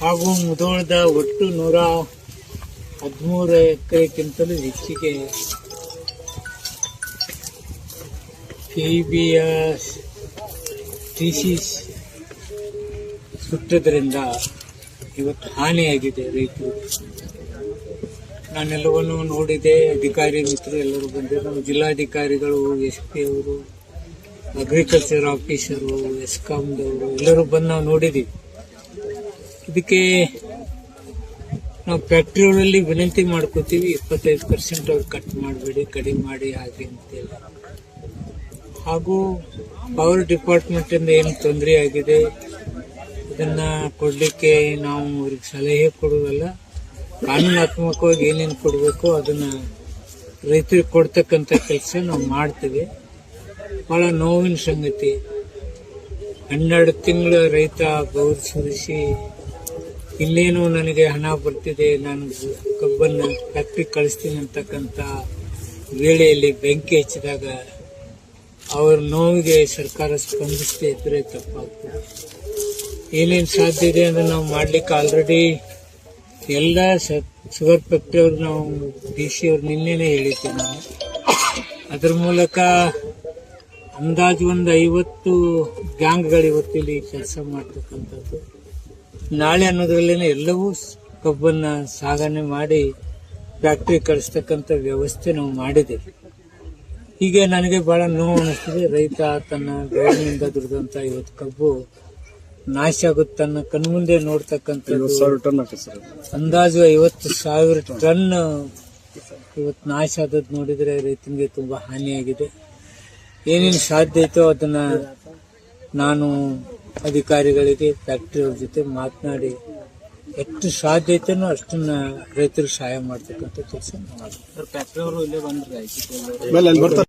ಹಾಗೂ ಮುದೋಳದ ಒಟ್ಟು ನೂರ ಹದಿಮೂರು ಎಕರೆಗಿಂತಲೂ ಹೆಚ್ಚಿಗೆ ಕೆಬಿಯ ಥೀಸಿಸ್ ಸುಟ್ಟದ್ರಿಂದ ಇವತ್ತು ಹಾನಿಯಾಗಿದೆ ರೈತರು. ನಾನೆಲ್ಲವನ್ನು ನೋಡಿದೆ. ಅಧಿಕಾರಿ ಮಿತ್ರರು ಎಲ್ಲರೂ ಬಂದಿದ್ದರು ಜಿಲ್ಲಾಧಿಕಾರಿಗಳು ಎಸ್ ಪಿ ಅವರು ಅಗ್ರಿಕಲ್ಚರ್ ಆಫೀಸರು ಎಸ್ಕಾಮ್ದವರು ಎಲ್ಲರೂ ಬಂದು ನಾವು ನೋಡಿದ್ದೀವಿ ಇದಕ್ಕೆ ನಾವು ಫ್ಯಾಕ್ಟ್ರಿಗಳಲ್ಲಿ ವಿನಂತಿ ಮಾಡ್ಕೋತೀವಿ, ಇಪ್ಪತ್ತೈದು ಪರ್ಸೆಂಟ್ ಅವ್ರು ಕಟ್ ಮಾಡಬೇಡಿ, ಕಡಿಮೆ ಮಾಡಿ, ಹಾಗೆ ಅಂತೇಳಿ ಹಾಗೂ ಪವರ್ ಡಿಪಾರ್ಟ್ಮೆಂಟಿಂದ ಏನು ತೊಂದರೆ ಆಗಿದೆ, ಇದನ್ನು ಕೊಡಲಿಕ್ಕೆ ನಾವು ಅವ್ರಿಗೆ ಸಲಹೆ ಕೊಡುವಲ್ಲ, ಕಾನೂನಾತ್ಮಕವಾಗಿ ಏನೇನು ಕೊಡಬೇಕು ಅದನ್ನ ರೈತರಿಗೆ ಕೊಡ್ತಕ್ಕಂಥ ಕೆಲಸ ನಾವು ಮಾಡ್ತೀವಿ. ಬಹಳ ನೋವಿನ ಸಂಗತಿ. ಹನ್ನೆರಡು ತಿಂಗಳು ರೈತ ಗೌರ್ ಸುರಿಸಿ ಇಲ್ಲೇನೋ ನನಗೆ ಹಣ ಬರ್ತಿದೆ, ನಾನು ಕಬ್ಬನ್ನ ಫ್ಯಾಕ್ಟ್ರಿ ಕಳಿಸ್ತೀನಿ ಅಂತಕ್ಕಂಥ ವೇಳೆಯಲ್ಲಿ ಬೆಂಕಿ ಹಚ್ಚಿದಾಗ ಅವ್ರ ನೋವಿಗೆ ಸರ್ಕಾರ ಸ್ಪಂದಿಸದೇ ಇದ್ರೆ ತಪ್ಪಾಗ್ತದೆ. ಏನೇನು ಸಾಧ್ಯ ಇದೆ ಅಂದ್ರೆ ನಾವು ಮಾಡ್ಲಿಕ್ಕೆ ಆಲ್ರೆಡಿ ಎಲ್ಲ ಶುಗರ್ ಫ್ಯಾಕ್ಟ್ರಿ ಅವ್ರು, ನಾವು ಡಿ ಸಿ ಅವ್ರು ನಿನ್ನೆನೇ ಹೇಳಿದ್ದೀವಿ ನಾವು ಅದ್ರ ಮೂಲಕ ಅಂದಾಜು ಒಂದು ಐವತ್ತು ಗ್ಯಾಂಗ್ಗಳು ಇವತ್ತು ಇಲ್ಲಿ ಕೆಲಸ ಮಾಡ್ತಕ್ಕಂಥದ್ದು. ನಾಳೆ ಅನ್ನೋದ್ರಲ್ಲೇ ಎಲ್ಲವೂ ಕಬ್ಬನ್ನ ಸಾಗಣೆ ಮಾಡಿ ಫ್ಯಾಕ್ಟ್ರಿ ಕಳಿಸ್ತಕ್ಕಂಥ ವ್ಯವಸ್ಥೆ ನಾವು ಮಾಡಿದ್ದೇವೆ ಹೀಗೆ ನನಗೆ ಬಹಳ ನೋವು ಅನಿಸ್ತದೆ ರೈತ ತನ್ನ ಬೆಳೆಯಿಂದ ದುಡಿದಂತ ಇವತ್ತು ಕಬ್ಬು ನಾಶ ಆಗುತ್ತೆ ತನ್ನ ಕಣ್ಮುಂದೆ ನೋಡ್ತಕ್ಕಂಥ ಅಂದಾಜು ಐವತ್ತು ಸಾವಿರ ಟನ್ ಇವತ್ತು ನಾಶ ಆದದ್ದು ನೋಡಿದರೆ ರೈತನಿಗೆ ತುಂಬಾ ಹಾನಿಯಾಗಿದೆ. ಏನೇನು ಸಾಧ್ಯ ಐತೋ ಅದನ್ನ ನಾನು ಅಧಿಕಾರಿಗಳಿಗೆ ಫ್ಯಾಕ್ಟ್ರಿ ಅವ್ರ ಜೊತೆ ಮಾತನಾಡಿ ಎಷ್ಟು ಸಾಧ್ಯ ಐತೋ ಅಷ್ಟನ್ನ ರೈತರಿಗೆ ಸಹಾಯ ಮಾಡ್ತಕ್ಕಂಥ ಕೆಲಸ ಮಾಡ್ತೀನಿ